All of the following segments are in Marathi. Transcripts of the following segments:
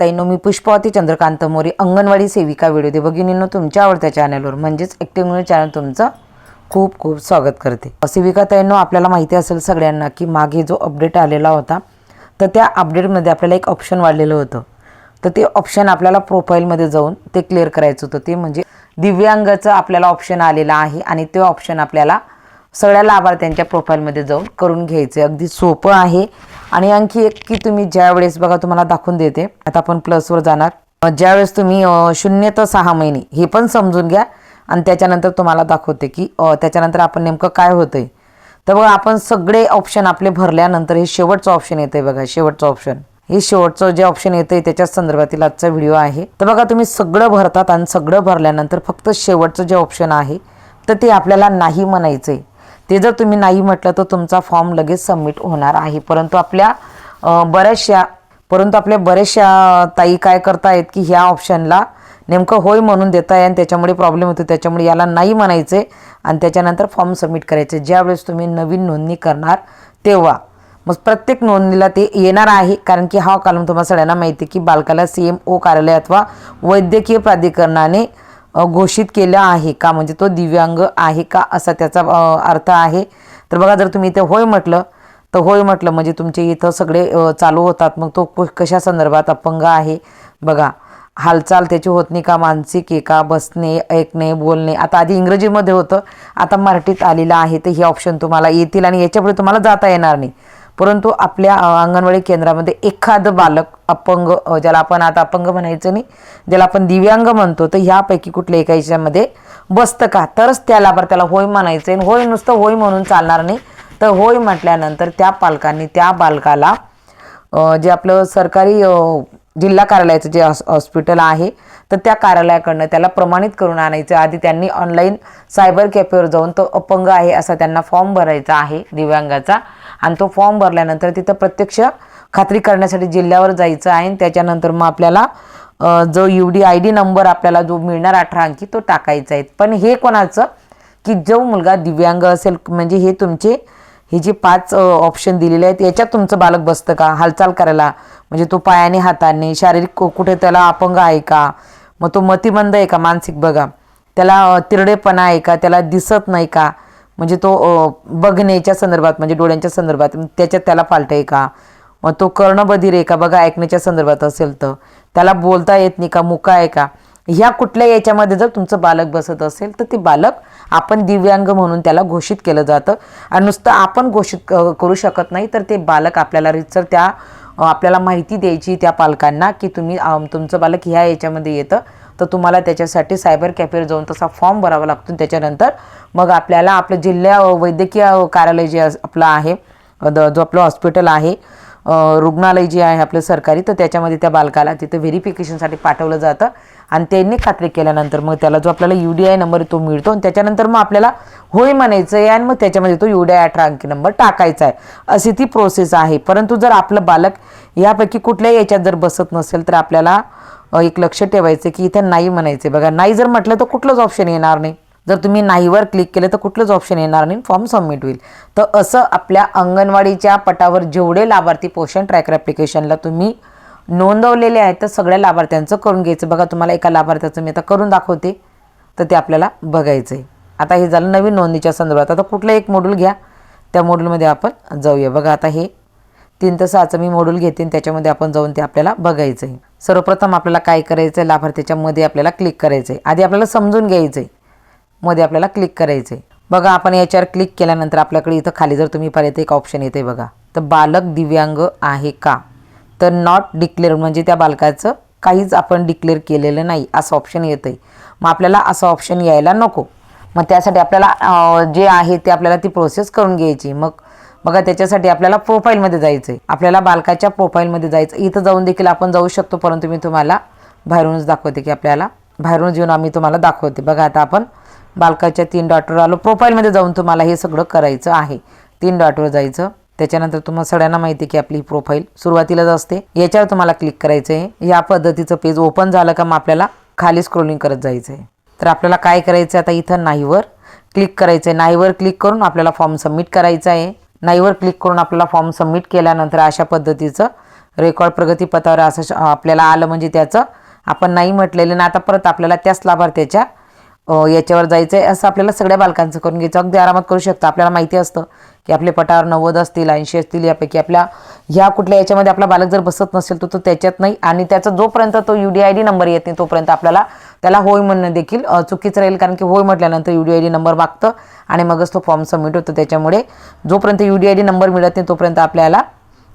ताईनो मी पुष्पावती चंद्रकांत मोरे अंगणवाडी सेविका व्हिडिओ दे भगिनींनो तुमच्या आवडत्या चॅनलवर म्हणजेच ॲक्टिव्ह चॅनल तुमचं खूप खूप स्वागत करते. सेविका ताईनो आपल्याला माहिती असेल सगळ्यांना की मागे जो अपडेट आलेला होता तर त्या अपडेटमध्ये आपल्याला एक ऑप्शन वाढलेलं होतं. तर ते ऑप्शन आपल्याला प्रोफाईलमध्ये जाऊन ते क्लिअर करायचं होतं. ते म्हणजे दिव्यांगाचं आपल्याला ऑप्शन आलेलं आहे आणि ते ऑप्शन आपल्याला सगळ्या लाभार्थ्यांच्या प्रोफाईलमध्ये जाऊन करून घ्यायचं अगदी सोपं आहे. आणि आणखी एक की तुम्ही ज्या वेळेस बघा तुम्हाला दाखवून देते. आता आपण प्लसवर जाणार. ज्यावेळेस तुम्ही शून्य तर सहा महिने हे पण समजून घ्या. आणि त्याच्यानंतर तुम्हाला दाखवते की त्याच्यानंतर आपण नेमकं काय होतंय. तर बघा आपण सगळे ऑप्शन आपले भरल्यानंतर हे शेवटचं ऑप्शन येतंय बघा शेवटचं ऑप्शन हे शेवटचं जे ऑप्शन येतंय त्याच्या संदर्भातील आजचा व्हिडिओ आहे. तर बघा तुम्ही सगळं भरतात आणि सगळं भरल्यानंतर फक्त शेवटचं जे ऑप्शन आहे तर ते आपल्याला नाही म्हणायचंय. ते जर तुम्ही नाही म्हटलं तर तुमचा फॉर्म लगेच सबमिट होणार आहे. परंतु आपल्या बऱ्याचशा परंतु आपल्या बऱ्याचशा ताई काय करतायत की ह्या ऑप्शनला नेमकं होय म्हणून देताय आणि त्याच्यामुळे प्रॉब्लेम होतो त्याच्यामुळे याला नाही म्हणायचे आणि त्याच्यानंतर फॉर्म सबमिट करायचे ज्यावेळेस तुम्ही नवीन नोंदणी करणार तेव्हा. मग प्रत्येक नोंदणीला ते येणार आहे कारण की हा कलम तुम्हाला सगळ्यांना माहिती आहे की बालकाला सी एम ओ कार्यालय अथवा वैद्यकीय प्राधिकरणाने घोषित केलं आहे का? म्हणजे तो दिव्यांग आहे का? असा त्याचा अर्थ आहे. तर बघा जर तुम्ही इथे होय म्हटलं तर होय म्हटलं म्हणजे तुमचे इथं सगळे चालू होतात. मग तो कशा संदर्भात अपंग आहे? बघा हालचाल त्याची होत नाही का? मानसिक आहे का? बसणे ऐकणे बोलणे. आता आधी इंग्रजीमध्ये होतं. आता मराठीत आलेलं आहे. तर हे ऑप्शन तुम्हाला येतील आणि याच्यापुढे तुम्हाला जाता येणार नाही. परंतु आपल्या अंगणवाडी केंद्रामध्ये एखादं बालक अपंग ज्याला आपण आता अपंग म्हणायचं नाही ज्याला आपण दिव्यांग म्हणतो तर ह्यापैकी कुठल्या एका याच्यामध्ये बसतं का? तरच त्या लाभार्थ्याला होय म्हणायचं आहे होय नुसतं होय म्हणून चालणार नाही. तर होय म्हटल्यानंतर त्या पालकांनी त्या बालकाला जे आपलं सरकारी जिल्हा कार्यालयाचं जे हॉस्पिटल आहे तर त्या कार्यालयाकडनं त्याला प्रमाणित करून आणायचं. आधी त्यांनी ऑनलाईन सायबर कॅफेवर जाऊन तो अपंग आहे असा त्यांना फॉर्म भरायचा आहे दिव्यांगाचा. आणि तो फॉर्म भरल्यानंतर तिथं प्रत्यक्ष खात्री करण्यासाठी जिल्ह्यावर जायचं आहे. आणि त्याच्यानंतर मग आपल्याला जो U D I D number आपल्याला जो मिळणार अठरा अंकी तो टाकायचा आहे. पण हे कोणाचं? की जो मुलगा दिव्यांग असेल म्हणजे हे तुमचे हे जे पाच ऑप्शन दिलेले आहेत याच्यात तुमचं बालक बसतं का? हालचाल करायला. म्हणजे तो पायाने हाताने शारीरिक कु- कुठे त्याला अपंग आहे का? मग तो मतिमंद आहे का? मानसिक बघा. त्याला तिरडेपणा आहे का? त्याला दिसत नाही का? म्हणजे तो बघण्याच्या संदर्भात म्हणजे डोळ्यांच्या संदर्भात त्याच्यात त्याला फाल्ट आहे का? मग तो कर्णबधीर आहे का? बघा ऐकण्याच्या संदर्भात असेल तर. त्याला बोलता येत नाही का? मुका आहे का? ह्या कुठल्या याच्यामध्ये जर तुमचं बालक बसत असेल तर ते बालक आपण दिव्यांग म्हणून त्याला घोषित केलं जातं. आणि नुसतं आपण घोषित क- करू शकत नाही तर ते बालक आपल्याला रितसर त्या आपल्याला माहिती द्यायची त्या पालकांना की तुम्ही तुमचं बालक ह्या याच्यामध्ये येतं. तर तुम्हाला त्याच्यासाठी सायबर कॅफेवर जाऊन तसा फॉर्म भरावा लागतो. त्याच्यानंतर मग आपल्याला आपलं जिल्हा वैद्यकीय कार्यालय जे आपलं आहे द- जो आपलं हॉस्पिटल आहे रुग्णालय जे आहे आपलं सरकारी तर त्याच्यामध्ये त्या बालकाला तिथं व्हेरिफिकेशनसाठी पाठवलं जातं. आणि त्यांनी खात्री केल्यानंतर मग त्याला जो आपल्याला यू डी आय नंबर तो मिळतो आणि त्याच्यानंतर मग आपल्याला होय म्हणायचं आहे आणि मग त्याच्यामध्ये तो यू डी आय अठरा अंकी नंबर टाकायचा आहे. अशी ती प्रोसेस आहे. परंतु जर आपलं बालक यापैकी कुठल्याही याच्यात जर बसत नसेल तर आपल्याला एक लक्ष ठेवायचं की इथे नाही म्हणायचे. बघा नाही जर म्हटलं तर कुठलंच ऑप्शन येणार नाही. जर तुम्ही नाहीवर क्लिक केलं तर कुठलंच ऑप्शन येणार नाही. फॉर्म सबमिट होईल. तर असं आपल्या अंगणवाडीच्या पटावर जेवढे लाभार्थी पोषण ट्रॅकर ॲप्लिकेशनला तुम्ही नोंदवलेले आहेत तर सगळ्या लाभार्थ्यांचं करून घ्यायचं. बघा तुम्हाला एका लाभार्थ्याचं मी आता करून दाखवते. तर ते आपल्याला बघायचं आहे आता हे झालं नवीन नोंदणीच्या संदर्भात. आता कुठलं एक मॉड्यूल घ्या. त्या मॉड्यूलमध्ये आपण जाऊया. बघा आता हे तीन ते सहाचं मी मॉड्यूल घेते त्याच्यामध्ये आपण जाऊन ते आपल्याला बघायचं आहे सर्वप्रथम आपल्याला काय करायचं आहे लाभार्थीच्या मध्ये आपल्याला क्लिक करायचं आहे आधी आपल्याला समजून घ्यायचं आहे मध्ये आपल्याला क्लिक करायचं आहे बघा आपण याच्यावर क्लिक केल्यानंतर आपल्याकडे इथं खाली जर तुम्ही पाहिलं तर एक ऑप्शन येते बघा. तर बालक दिव्यांग आहे का? तर नॉट डिक्लेअर म्हणजे त्या बालकाचं काहीच आपण डिक्लेअर केलेलं नाही. असं ऑप्शन येतं आहे मग आपल्याला असं ऑप्शन यायला नको. मग त्यासाठी आपल्याला जे आहे ते आपल्याला ती प्रोसेस करून घ्यायची. मग बघा त्याच्यासाठी आपल्याला प्रोफाईलमध्ये जायचं आहे आपल्याला बालकाच्या प्रोफाईलमध्ये जायचं इथं जाऊन देखील आपण जाऊ शकतो परंतु मी तुम्हाला बाहेरूनच दाखवते की आपल्याला बाहेरूनच येऊन आम्ही तुम्हाला दाखवते. बघा आता आपण बालकाच्या तीन डॉटवर आलो. प्रोफाईलमध्ये जाऊन तुम्हाला हे सगळं करायचं आहे. तीन डॉटवर जायचं. त्याच्यानंतर तुम्हाला सगळ्यांना माहिती आहे की आपली प्रोफाईल सुरुवातीलाच असते. याच्यावर तुम्हाला क्लिक करायचं आहे या पद्धतीचं पेज ओपन झालं का मग आपल्याला खाली स्क्रोलिंग करत जायचं आहे तर आपल्याला काय करायचं आहे आता इथं नाहीवर क्लिक करायचं आहे नाहीवर क्लिक करून आपल्याला फॉर्म सबमिट करायचा आहे. नाहीवर क्लिक करून आपल्याला फॉर्म सबमिट केल्यानंतर अशा पद्धतीचं रेकॉर्ड प्रगतीपथावर असं श- आपल्याला आलं म्हणजे त्याचं आपण नाही म्हटलेलं. ना आता परत आपल्याला त्याच लाभार्थ्याच्या याच्यावर जायचं आहे असं आपल्याला सगळ्या बालकांचं करून घ्यायचं. अगदी आरामात करू शकता. आपल्याला माहिती असतं की आपले पटावर नव्वद असतील ऐंशी असतील यापैकी आपल्या ह्या कुठल्या याच्यामध्ये आपला बालक जर बसत नसेल तर तो त्याच्यात नाही. आणि त्याचा जोपर्यंत तो U D I D number येत नाही तोपर्यंत आपल्याला त्याला होय म्हणणं देखील चुकीचं राहील. कारण की होय म्हटल्यानंतर U D I D number मागतं आणि मगच तो फॉर्म सबमिट होतो. त्याच्यामुळे जोपर्यंत U D I D number मिळत नाही तोपर्यंत आपल्याला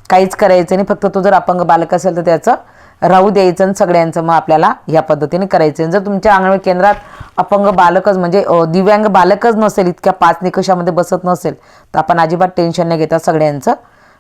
काहीच करायचं नाही. फक्त तो जर अपंग बालक असेल तर त्याचं राहू द्यायचं आणि सगळ्यांचं मग आपल्याला या पद्धतीने करायचं. आहे. जर तुमच्या अंगणवाडी केंद्रात अपंग बालकच म्हणजे दिव्यांग बालकच नसेल इतक्या पाच निकषामध्ये बसत नसेल तर आपण अजिबात टेन्शन नाही घेता सगळ्यांचं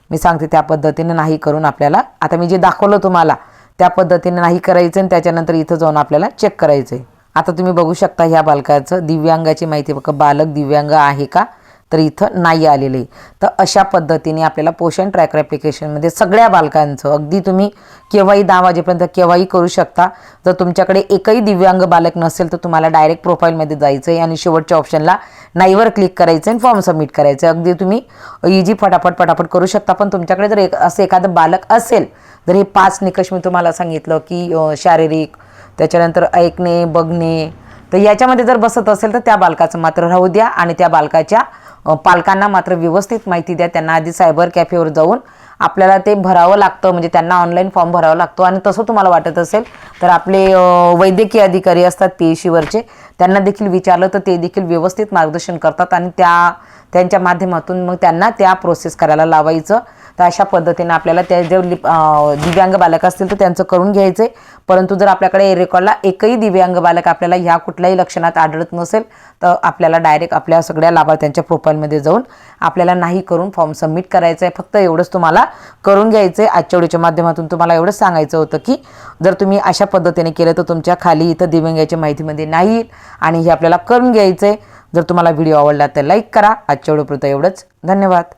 मी सांगते त्या पद्धतीने नाही करून आपल्याला. आता मी जे दाखवलं तुम्हाला त्या पद्धतीने नाही करायचं आणि त्याच्यानंतर इथं जाऊन आपल्याला चेक करायचं आहे आता तुम्ही बघू शकता ह्या बालकाचं दिव्यांगाची माहिती बघा. बालक दिव्यांग आहे का? तर इथं नाही आलेली. तर अशा पद्धतीने आपल्याला पोषण ट्रॅकर ॲप्लिकेशनमध्ये सगळ्या बालकांचं अगदी तुम्ही केव्हाही दहा वाजेपर्यंत केव्हाही करू शकता. जर तुमच्याकडे एकही दिव्यांग बालक नसेल तर तुम्हाला डायरेक्ट प्रोफाईलमध्ये जायचं आहे आणि शेवटच्या ऑप्शनला नाहीवर क्लिक करायचं आणि फॉर्म सबमिट करायचं आहे अगदी तुम्ही इजी फटाफट फटाफट करू शकता. पण तुमच्याकडे जर एक असं एखादं बालक असेल तर हे पाच निकष मी तुम्हाला सांगितलं की शारीरिक त्याच्यानंतर ऐकणे बघणे तर याच्यामध्ये जर बसत असेल तर त्या बालकाचं मात्र राहू द्या आणि त्या बालकाच्या पालकांना मात्र व्यवस्थित माहिती द्या. त्यांना आधी सायबर कॅफेवर जाऊन आपल्याला ते भरावं लागतं. म्हणजे त्यांना ऑनलाईन फॉर्म भरावा लागतो आणि तसं तुम्हाला वाटत असेल तर आपले वैद्यकीय अधिकारी असतात पी एच सीवरचे त्यांना देखील विचारलं तर ते देखील व्यवस्थित मार्गदर्शन करतात आणि त्या त्यांच्या माध्यमातून मग त्यांना त्या प्रोसेस करायला लावायचं. तर अशा पद्धतीने आपल्याला त्या जे लिप- दिव्यांग बालक असतील तर त्यांचं करून घ्यायचं. आहे परंतु जर आपल्याकडे रेकॉर्डला एकही दिव्यांग बालक आपल्याला ह्या कुठल्याही लक्षणात आढळत नसेल तर आपल्याला डायरेक्ट आपल्या सगळ्या लाभार्थ्यांच्या प्रोफाईलमध्ये जाऊन आपल्याला नाही करून फॉर्म सबमिट करायचा आहे फक्त एवढंच तुम्हाला करून घ्यायचं आहे आजच्या व्हिडिओच्या माध्यमातून तुम्हाला एवढंच सांगायचं होतं की जर तुम्ही अशा पद्धतीने केलं तर तुमच्या खाली इथं दिव्यांगाच्या माहितीमध्ये नाही येईल आणि हे आपल्याला करून घ्यायचं आहे जर तुम्हाला व्हिडिओ आवडला तर लाईक करा. आजच्या व्हिडिओपुरतं एवढंच. धन्यवाद.